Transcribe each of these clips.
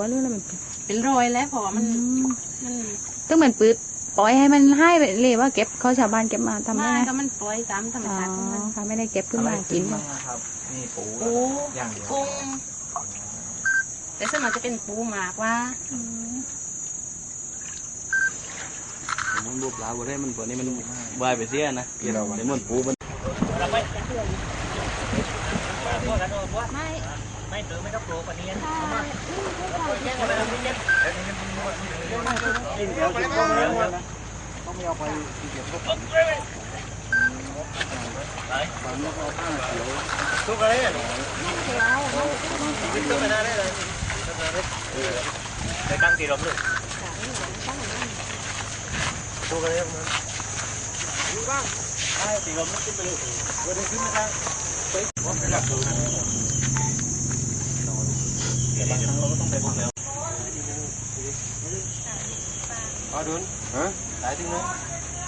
ว่าเรื่องอะไรมันเป็นรอยแล้วเพราะว่ามันอืมมันต้องเหมือนปืดปล่อยให้มันให้ไปเลยว่าเก็บเขาชาวบ้านเก็บมาทำได้มาไหมก็มันปล่อยตามธรรมอ๋อชาติของมันค่ะไม่ได้เก็บขึ้นมากินอะไรขึ้ครับนี่ปูปูอย่างเดียวกุ้งแต่ส่วนมากจะเป็นปูหมากว่ามันบุบลาบ่ได้มันตัวนี้มันวายไปเสียนะเดี๋ยวมันปูมัน mấy đứa mấy góc ruột và niên. Không á không nhau phải đi kiểm soát đấy. Và nước nó khá là thiếu thuốc đấy cái thuốc này đây là cái căng thì rộng được. Thuốc đấy không thuốc đấy thì rộng nó cái bự vừa đây kiếm ra tới có cái đặc thù này. เอาดุนฮะตายจริงไหม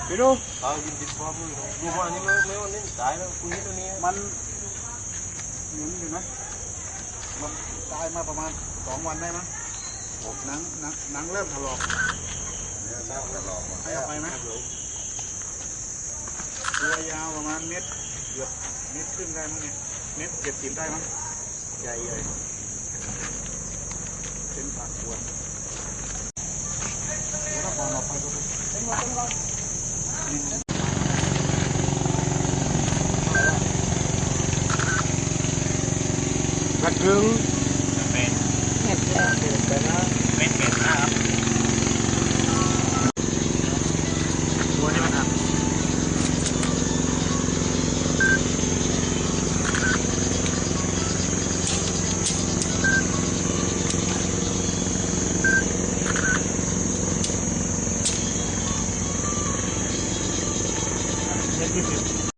ไปดูเอากินติดคอมือดูว่านี่ไม่ไม่วันนี้ตายแล้วคุณนี่ตัวนี้มันหนุนอยู่นะมันตายมาประมาณสองวันได้มั้งหนังหนังหนังเริ่มถลอกเนี่ยเริ่มถลอกให้เอาไปไหมตัวยาวประมาณเม็ดเกือบเม็ดครึ่งได้มั้งเนี่ยเม็ดเจ็ดสิบได้มั้งใหญ่ใหญ่ Các trường Gracias.